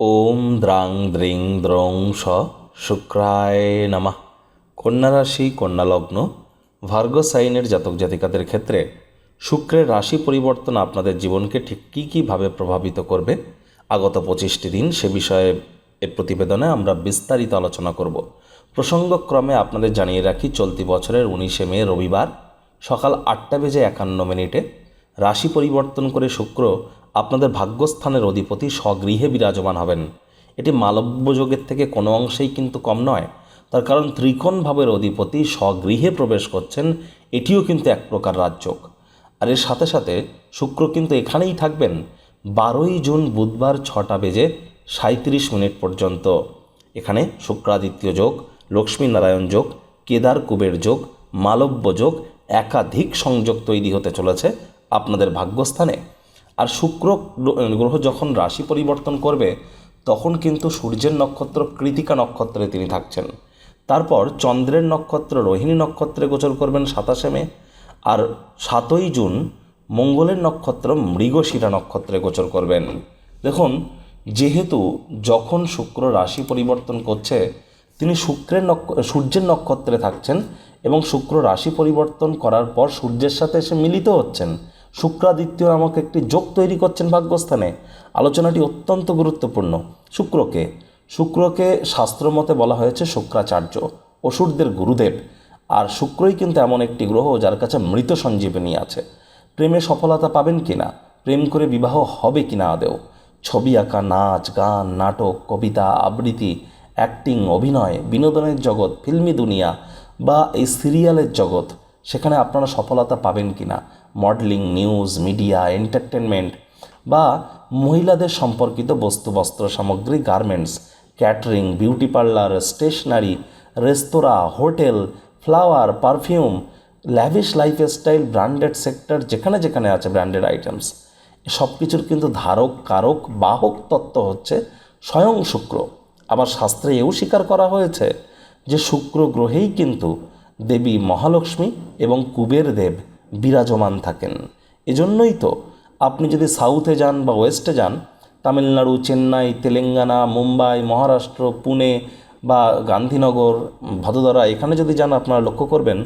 ওম দ্রাং দ্রিং দ্রং স শুক্রায় নমঃ। কন্যা রাশি কন্যা লগ্ন ভার্গ সাইনের জাতক জাতিকাদের ক্ষেত্রে শুক্রের রাশি পরিবর্তন আপনাদের জীবনকে ঠিক কী কীভাবে প্রভাবিত করবে? আগত পঁচিশটি দিন সে বিষয়ে এ প্রতিবেদনে আমরা বিস্তারিত আলোচনা করব। প্রসঙ্গক্রমে আপনাদের জানিয়ে রাখি, চলতি বছরের উনিশে মে, রবিবার সকাল আটটা বেজে একান্ন মিনিটে রাশি পরিবর্তন করে শুক্র আপনাদের ভাগ্যস্থানের অধিপতি স্বগৃহে বিরাজমান হবেন। এটি মালব্য যোগের থেকে কোনো অংশেই কিন্তু কম নয়। তার কারণ ত্রিকোণ ভাবের অধিপতি স্বগৃহে প্রবেশ করছেন, এটিও কিন্তু এক প্রকার রাজযোগ। আর এর সাথে সাথে শুক্র কিন্তু এখানেই থাকবেন, বারোই জুন বুধবার ছটা বেজে সাঁত্রিশ মিনিট পর্যন্ত। এখানে শুক্রাদিত্য যোগ, লক্ষ্মীনারায়ণ যোগ, কেদার কুবের যোগ, মালব্য যোগ একাধিক সংযোগ তৈরি হতে চলেছে আপনাদের ভাগ্যস্থানে। আর শুক্র গ্রহ যখন রাশি পরিবর্তন করবে, তখন কিন্তু সূর্যের নক্ষত্র কৃতিকা নক্ষত্রে তিনি থাকছেন। তারপর চন্দ্রের নক্ষত্র রোহিণী নক্ষত্রে গোচর করবেন সাতাশে মে। আর সাতই জুন মঙ্গলের নক্ষত্র মৃগশিরা নক্ষত্রে গোচর করবেন। দেখুন, যেহেতু যখন শুক্র রাশি পরিবর্তন করছে, তিনি শুক্রের নক্ষ, সূর্যের নক্ষত্রে থাকছেন এবং শুক্র রাশি পরিবর্তন করার পর সূর্যের সাথে এসে মিলিত হচ্ছেন শুক্রাদিত্য নামক একটি যোগ তৈরি করছেন ভাগ্যস্থানে। আলোচনাটি অত্যন্ত গুরুত্বপূর্ণ। শুক্রকে শুক্রকে শাস্ত্রমতে বলা হয়েছে শুক্রাচার্য, অসুরদের গুরুদেব। আর শুক্রই কিন্তু এমন একটি গ্রহ যার কাছে মৃত সঞ্জীবনী আছে। প্রেমে সফলতা পাবেন কিনা, প্রেম করে বিবাহ হবে কিনা আদেও ছবি আঁকা, নাচ, গান, নাটক, কবিতা, আবৃত্তি, অ্যাক্টিং, অভিনয়, বিনোদনের জগৎ, ফিল্মি দুনিয়া বা এই সিরিয়ালের জগৎ, সেখানে আপনারা সফলতা পাবেন কিনা মডেলিং নিউজ মিডিয়া এন্টারটেনমেন্ট বা মহিলাদের সম্পর্কিত বস্তু, বস্ত্র সামগ্রী garments catering beauty parlour stationery রেস্তোরাঁ hotel flower perfume lavish lifestyle branded sector যেখানে যেখানে আছে ব্র্যান্ডেড আইটেমস সব কিছুর কিন্তু ধারক, কারক, বাহক তত্ত্ব হচ্ছে স্বয়ং শুক্র। আবার শাস্ত্রে এও স্বীকার করা হয়েছে যে শুক্র গ্রহেই কিন্তু দেবী মহালক্ষ্মী এবং কুবের দেব। বিরাজমান থাকেন। এজন্যই তো আপনি যদি সাউথে যান বা ওয়েস্টে যান, তামিলনাড়ু, চেন্নাই, তেলেঙ্গানা, মুম্বাই, মহারাষ্ট্র, পুনে বা গান্ধীনগর, ভদোদরা, এখানে যদি যান আপনারা লক্ষ্য করবেন,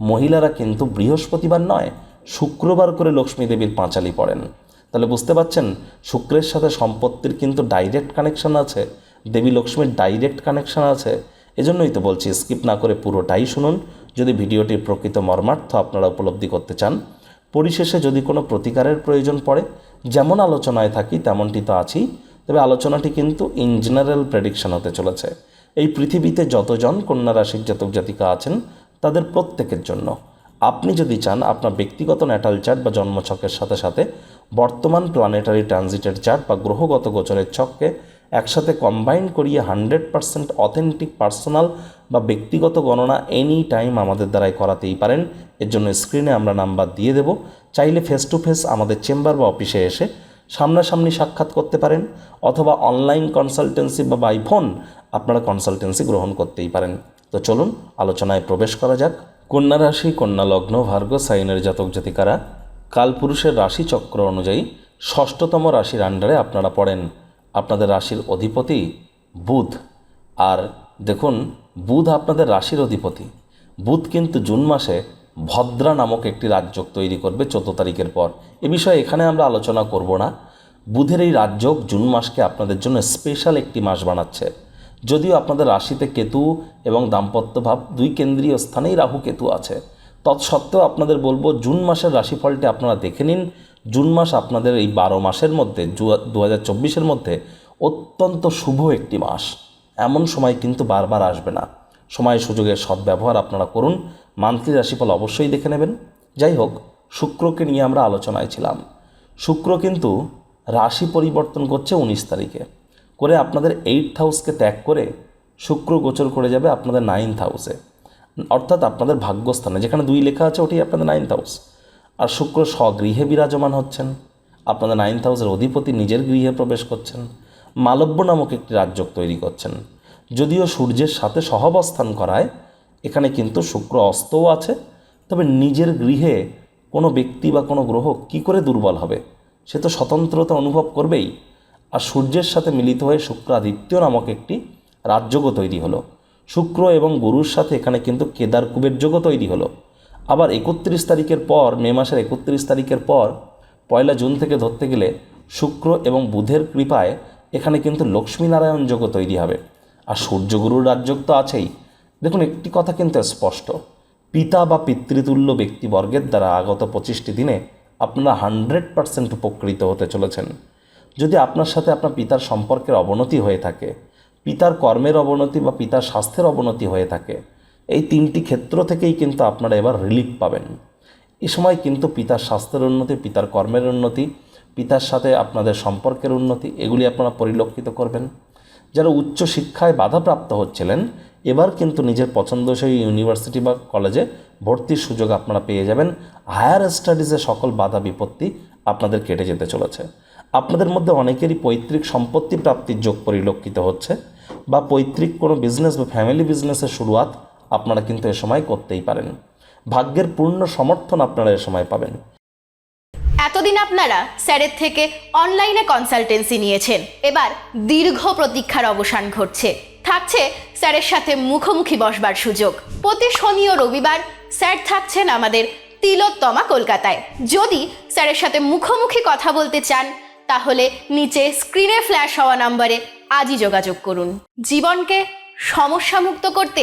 মহিলারা কিন্তু বৃহস্পতিবার নয়, শুক্রবার করে লক্ষ্মী দেবীর পাঁচালি পড়েন। তাহলে বুঝতে পারছেন, শুক্রের সাথে সম্পত্তির কিন্তু ডাইরেক্ট কানেকশন আছে, দেবী লক্ষ্মীর ডাইরেক্ট কানেকশন আছে, এজন্যই তো বলছি স্কিপ না করে পুরোটাই শুনুন। যদি ভিডিওটির প্রকৃত মর্মার্থ আপনারা উপলব্ধি করতে চান, পরিশেষে যদি কোনো প্রতিকারের প্রয়োজন পড়ে, যেমন আলোচনায় থাকি তেমনটি তো আছেই, তবে আলোচনাটি কিন্তু ইন জেনারেল প্রেডিকশন হতে চলেছে। এই পৃথিবীতে যতজন কন্যা রাশির জাতক জাতিকা আছেন, তাদের প্রত্যেকের জন্য। আপনি যদি চান আপনার ব্যক্তিগত ন্যাটাল চার্ট বা জন্মছকের সাথে সাথে বর্তমান প্ল্যানেটারি ট্রানজিটের চার্ট বা গ্রহগত গোচরের ছককে একসাথে কম্বাইন করিয়ে হান্ড্রেড পারসেন্ট অথেন্টিক পার্সোনাল বা ব্যক্তিগত গণনা এনি টাইম আমাদের দ্বারাই করাতেই পারেন। এর জন্য স্ক্রিনে আমরা নাম্বার দিয়ে দেব। চাইলে ফেস টু ফেস আমাদের চেম্বার বা অফিসে এসে সামনাসামনি সাক্ষাৎ করতে পারেন অথবা অনলাইন কনসালটেন্সি বা বাই ফোন আপনারা কনসালটেন্সি গ্রহণ করতেই পারেন। তো চলুন, আলোচনায় প্রবেশ করা যাক। কন্যা রাশি, কন্যা লগ্ন, ভার্গ, সাইনের জাতক জাতিকারা কালপুরুষের রাশি চক্র অনুযায়ী ষষ্ঠতম রাশির আন্ডারে আপনারা পড়েন। আপনাদের রাশির অধিপতি বুধ। আর দেখুন, বুধ আপনাদের রাশির অধিপতি। বুধ কিন্তু জুন মাসে ভদ্রা নামক একটি রাজযোগ তৈরি করবে চোদ্দ তারিখের পর। এ বিষয়ে এখানে আমরা আলোচনা করব না। বুধের এই রাজযোগ জুন মাসকে আপনাদের জন্য স্পেশাল একটি মাস বানাচ্ছে। যদিও আপনাদের রাশিতে কেতু এবং দাম্পত্য ভাব দুই কেন্দ্রীয় স্থানেই রাহু কেতু আছে। তৎসত্ত্বেও আপনাদের বলব, জুন মাসের রাশিফলটি আপনারা দেখে নিন। জুন মাস আপনাদের এই বারো মাসের মধ্যে, দু হাজার চব্বিশের মধ্যে অত্যন্ত শুভ একটি মাস। এমন সময় কিন্তু বারবার আসবে না। সময় সুযোগের সদ্ব্যবহার আপনারা করুন। মান্থলি রাশিফল অবশ্যই দেখে নেবেন। যাই হোক, শুক্রকে নিয়ে আমরা আলোচনায় ছিলাম। শুক্র কিন্তু রাশি পরিবর্তন করছে উনিশ তারিখে। করে আপনাদের এইট হাউসকে ত্যাগ করে শুক্র গোচর করে যাবে আপনাদের নাইন্থ হাউসে অর্থাৎ আপনাদের ভাগ্যস্থানে, যেখানে দুই লেখা আছে ওটি আপনাদের নাইন্থ হাউস আর শুক্র স্বগৃহে বিরাজমান হচ্ছেন। আপনাদের নাইন্থ হাউসের অধিপতি নিজের গৃহে প্রবেশ করছেন। মালব্য নামক একটি রাজ্য তৈরি করছেন। যদিও সূর্যের সাথে সহাবস্থান করায়, এখানে কিন্তু শুক্র অস্তও আছে। তবে নিজের গৃহে কোনো ব্যক্তি বা কোনো গ্রহ কি করে দুর্বল হবে, সে তো স্বতন্ত্রতা অনুভব করবেই। আর সূর্যের সাথে মিলিত হয়ে শুক্রাদিত্য নামক একটি রাজযোগও তৈরি হলো। শুক্র এবং গুরুর সাথে এখানে কিন্তু কেদার কুবের যোগও তৈরি হলো। আবার একত্রিশ তারিখের পর, মে মাসের একত্রিশ তারিখের পর, পয়লা জুন থেকে ধরতে গেলে শুক্র এবং বুধের কৃপায় এখানে কিন্তু লক্ষ্মীনারায়ণ যোগও তৈরি হবে। আর সূর্যগুরুর রাজযোগ তো আছেই। দেখুন, একটি কথা কিন্তু স্পষ্ট। পিতা বা পিতৃতুল্য ব্যক্তিবর্গের দ্বারা আগত পঁচিশটি দিনে আপনারা হান্ড্রেড পারসেন্ট উপকৃত হতে চলেছেন। যদি আপনার সাথে আপনার পিতার সম্পর্কের অবনতি হয়ে থাকে, পিতার কর্মের অবনতি বা পিতার স্বাস্থ্যের অবনতি হয়ে থাকে এই তিনটি ক্ষেত্র থেকেই কিন্তু আপনারা এবার রিলিফ পাবেন। এই সময় কিন্তু পিতার স্বাস্থ্যের উন্নতি, পিতার কর্মের উন্নতি, পিতার সাথে আপনাদের সম্পর্কের উন্নতি, এগুলি আপনারা পরিলক্ষিত করবেন। যারা উচ্চ শিক্ষায় বাধাপ্রাপ্ত হচ্ছিলেন, এবার কিন্তু নিজের পছন্দসই ইউনিভার্সিটি বা কলেজে ভর্তির সুযোগ আপনারা পেয়ে যাবেন। হায়ার স্টাডিজে সকল বাধা, বিপত্তি আপনাদের কেটে যেতে চলেছে। আপনাদের মধ্যে অনেকেরই পৈতৃক সম্পত্তি প্রাপ্তির যোগ পরিলক্ষিত হচ্ছে বা পৈতৃক কোনো বিজনেস বা ফ্যামিলি বিজনেসের শুরুয়াত আপনারা কিন্তু এ সময় করতেই পারেন। ভাগ্যের পূর্ণ সমর্থন আপনারা এ সময় পাবেন। এতদিন আপনারা স্যারের থেকে অনলাইনে কনসালটেন্সি নিয়েছেন। এবার দীর্ঘ প্রতীক্ষার অবসান ঘটছে। থাকছে স্যারের সাথে মুখোমুখি বসবার সুযোগ। প্রতি শনি ও রবিবার স্যার থাকছেন আমাদের তিলোত্তমা কলকাতায়। যদি স্যারের সাথে মুখোমুখি কথা বলতে চান, তাহলে নিচে স্ক্রিনে ফ্ল্যাশ হওয়া নম্বরে আজই যোগাযোগ করুন। জীবনকে সমস্যামুক্ত করতে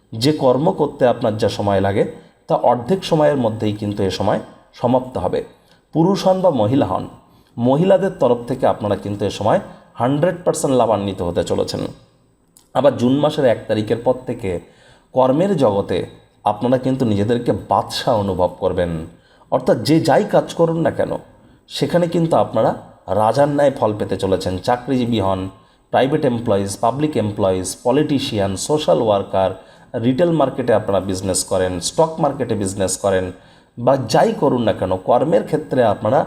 যে কর্ম করতে আপনার যা সময় লাগে, তা অর্ধেক সময়ের মধ্যেই কিন্তু এ সময় সমাপ্ত হবে। পুরুষ হন বা মহিলা হন, মহিলাদের তরফ থেকে আপনারা কিন্তু এ সময় হান্ড্রেড পার্সেন্ট লাভান্বিত হতে চলেছেন। আবার জুন মাসের এক তারিখের পর থেকে কর্মের জগতে আপনারা কিন্তু নিজেদেরকে বাদশাহ অনুভব করবেন। অর্থাৎ যে যাই কাজ করুন না কেন, সেখানে কিন্তু আপনারা রাজার ন্যায় ফল পেতে চলেছেন। চাকরিজীবী হন private employees public employees politician social worker retail মার্কেটে আপনারা বিজনেস করেন স্টক মার্কেটে বিজনেস করেন, বা যাই করুন না কেন, কর্মের ক্ষেত্রে আপনারা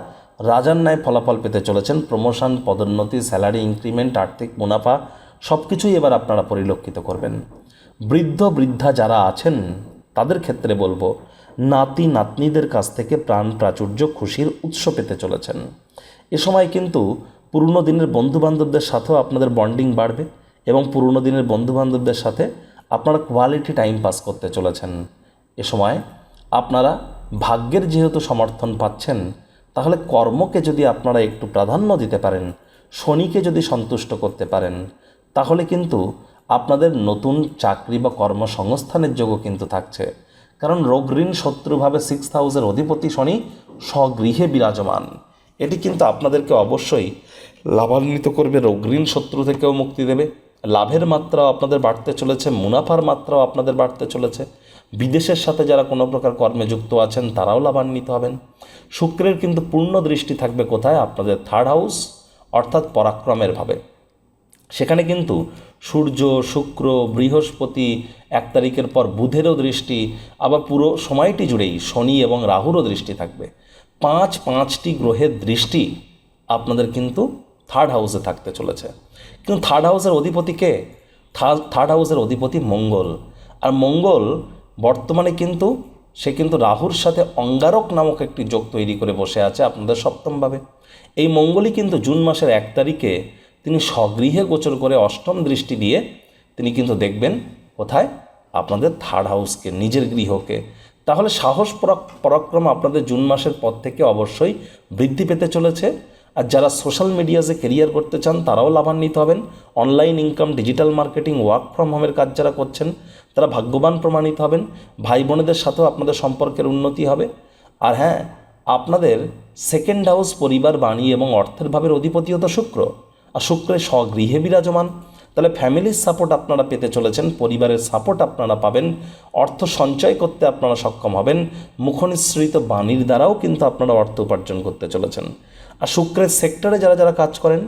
রাজার ন্যায় ফলাফল পেতে চলেছেন প্রমোশন পদোন্নতি স্যালারি ইনক্রিমেন্ট আর্থিক মুনাফা সব কিছুই এবার আপনারা পরিলক্ষিত করবেন। বৃদ্ধ, বৃদ্ধা যারা আছেন, তাদের ক্ষেত্রে বলব, নাতি, নাতনিদের কাছ থেকে প্রাণ প্রাচুর্য, খুশির উৎস পেতে চলেছেন। এ সময় কিন্তু পুরনো দিনের বন্ধুবান্ধবদের সাথেও আপনাদের বন্ডিং বাড়বে এবং পুরনো দিনের বন্ধুবান্ধবদের সাথে আপনারা কোয়ালিটি টাইম পাস করতে চলেছেন। এ সময় আপনারা ভাগ্যের যেহেতু সমর্থন পাচ্ছেন, তাহলে কর্মকে যদি আপনারা একটু প্রাধান্য দিতে পারেন, শনিকে যদি সন্তুষ্ট করতে পারেন, তাহলে কিন্তু আপনাদের নতুন চাকরি বা কর্মসংস্থানের যোগও কিন্তু থাকছে। কারণ রোগ ঋণ শত্রুভাবে সিক্স হাউসের অধিপতি শনি স্বগৃহে বিরাজমান। এটি কিন্তু আপনাদেরকে অবশ্যই লাভান্বিত করবে, রোগ ঋণ শত্রু থেকেও মুক্তি দেবে। লাভের মাত্রাও আপনাদের বাড়তে চলেছে, মুনাফার মাত্রাও আপনাদের বাড়তে চলেছে। বিদেশের সাথে যারা কোনো প্রকার কর্মে যুক্ত আছেন, তারাও লাভান্বিত হবেন। শুক্রের কিন্তু পূর্ণ দৃষ্টি থাকবে কোথায়? আপনাদের থার্ড হাউস অর্থাৎ পরাক্রমের ভাবে। সেখানে কিন্তু সূর্য, শুক্র, বৃহস্পতি এক তারিখের পর বুধেরও দৃষ্টি, আবার পুরো সময়টি জুড়েই শনি এবং রাহুরও দৃষ্টি থাকবে। পাঁচ, পাঁচটি গ্রহের দৃষ্টি আপনাদের কিন্তু থার্ড হাউসে থাকতে চলেছে। কিন্তু থার্ড হাউসের অধিপতি কে? থার্ড হাউসের অধিপতি মঙ্গল। আর মঙ্গল বর্তমানে কিন্তু, সে কিন্তু রাহুর সাথে অঙ্গারক নামক একটি যোগ তৈরি করে বসে আছে আপনাদের সপ্তমভাবে। এই মঙ্গলই কিন্তু জুন মাসের এক তারিখে তিনি স্বগৃহে গোচর করে অষ্টম দৃষ্টি দিয়ে তিনি কিন্তু দেখবেন কোথায়? আপনাদের থার্ড হাউসকে নিজের গৃহকে। তাহলে সাহস পরাক- পরাক্রম আপনাদের জুন মাসের পর থেকে অবশ্যই বৃদ্ধি পেতে চলেছে। আর যারা সোশ্যাল মিডিয়াতে কেরিয়ার করতে চান, তারাও লাভান্বিত হবেন। Online income digital marketing work from হোমের কাজ যারা করছেন, তারা ভাগ্যবান প্রমাণিত হবেন। ভাই বোনেদের সাথেও আপনাদের সম্পর্কের উন্নতি হবে। আর হ্যাঁ আপনাদের সেকেন্ড হাউস পরিবার, বাণী এবং অর্থের ভাবের অধিপতিও তো শুক্র। আর শুক্রের স্বগৃহে বিরাজমান। তাহলে ফ্যামিলির সাপোর্ট আপনারা পেতে চলেছেন, পরিবারের সাপোর্ট আপনারা পাবেন, অর্থ সঞ্চয় করতে আপনারা সক্ষম হবেন, মুখনিসৃত বাণীর দ্বারাও কিন্তু আপনারা অর্থ উপার্জন করতে চলেছেন। আর শুক্রের সেক্টরে যারা যারা কাজ করেন,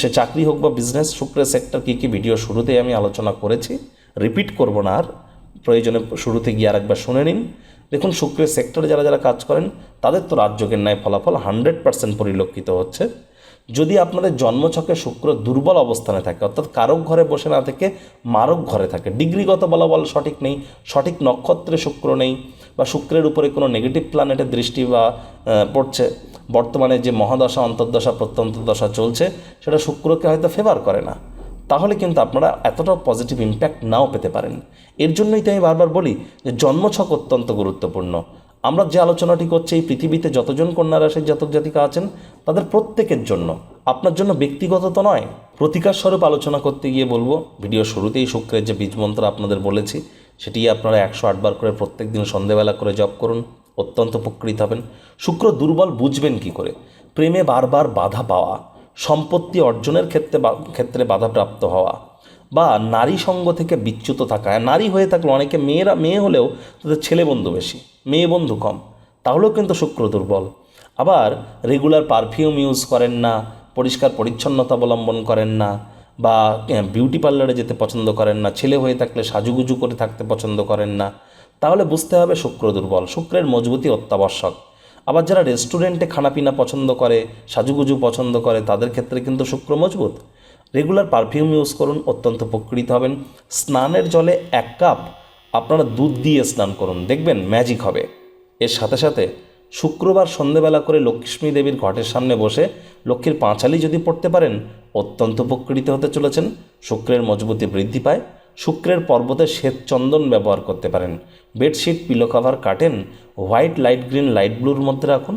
সে চাকরি হোক বা বিজনেস শুক্রের সেক্টর কী কী ভিডিও শুরুতেই আমি আলোচনা করেছি। রিপিট করব না আর, প্রয়োজনে শুরুতে গিয়ে আরেকবার শুনে নিন। দেখুন, শুক্রের সেক্টরে যারা যারা কাজ করেন, তাদের তো রাজযোগের ন্যায় ফলাফল হান্ড্রেড পার্সেন্ট পরিলক্ষিত হচ্ছে। যদি আপনাদের জন্মছকে শুক্র দুর্বল অবস্থানে থাকে, অর্থাৎ কারক ঘরে বসে না থেকে মারক ঘরে থাকে, ডিগ্রিগত বলা বলাবল সঠিক নেই, সঠিক নক্ষত্রে শুক্র নেই, বা শুক্রের উপরে কোনো নেগেটিভ প্ল্যানেটের দৃষ্টি বা পড়ছে, বর্তমানে যে মহাদশা, অন্তর্দশা, প্রত্যন্তদশা চলছে, সেটা শুক্রকে হয়তো ফেভার করে না, তাহলে কিন্তু আপনারা এতটা পজিটিভ ইম্প্যাক্ট নাও পেতে পারেন। এর জন্যই তো আমি বারবার বলি যে জন্মছক অত্যন্ত গুরুত্বপূর্ণ। আমরা যে আলোচনাটি করছি, এই পৃথিবীতে যতজন কন্যা রাশির জাতক জাতিকা আছেন, তাদের প্রত্যেকের জন্য, আপনার জন্য ব্যক্তিগত তো নয়, প্রতিকার স্বরূপ আলোচনা করতে গিয়ে বলব, ভিডিও শুরুতেই শুক্রের যে বীজমন্ত্র আপনাদের বলেছি, সেটি আপনারা একশো আটবার করে প্রত্যেক দিন সন্ধেবেলা করে জপ করুন, অত্যন্ত উপকৃত হবেন। শুক্র দুর্বল বুঝবেন কি করে? প্রেমে বারবার বাধা পাওয়া, সম্পত্তি অর্জনের ক্ষেত্রে ক্ষেত্রে বাধাপ্রাপ্ত হওয়া বা নারী সঙ্গ থেকে বিচ্যুত থাকা। নারী হয়ে থাকলে অনেকে মেয়েরা, মেয়ে হলেও তাদের ছেলে বন্ধু বেশি, মেয়ে বন্ধু কম। তাহলেও কিন্তু শুক্র দুর্বল। আবার রেগুলার পারফিউম ইউজ করেন না, পরিষ্কার পরিচ্ছন্নতা অবলম্বন করেন না বা বিউটি পার্লারে যেতে পছন্দ করেন না, ছেলে হয়ে থাকলে সাজুগুজু করে থাকতে পছন্দ করেন না, তাহলে বুঝতে হবে শুক্র দুর্বল। শুক্রের মজবুতি অত্যাবশ্যক। আবার যারা রেস্টুরেন্টে খানাপিনা পছন্দ করে, সাজুগুজু পছন্দ করে, তাদের ক্ষেত্রে কিন্তু শুক্র মজবুত। রেগুলার পারফিউম ইউজ করুন, অত্যন্ত উপকৃত হবেন। স্নানের জলে এক কাপ আপনারা দুধ দিয়ে স্নান করুন, দেখবেন ম্যাজিক হবে। এর সাথে সাথে শুক্রবার সন্ধেবেলা করে লক্ষ্মী দেবীর ঘটের সামনে বসে লক্ষ্মীর পাঁচালি যদি পড়তে পারেন, অত্যন্ত উপকৃত হতে চলেছেন। শুক্রের মজবুতি বৃদ্ধি পায়। শুক্রের পর্বতে শ্বেত চন্দন ব্যবহার করতে পারেন। Bedsheet pillow cover cotton white light green light ব্লুর মধ্যে রাখুন।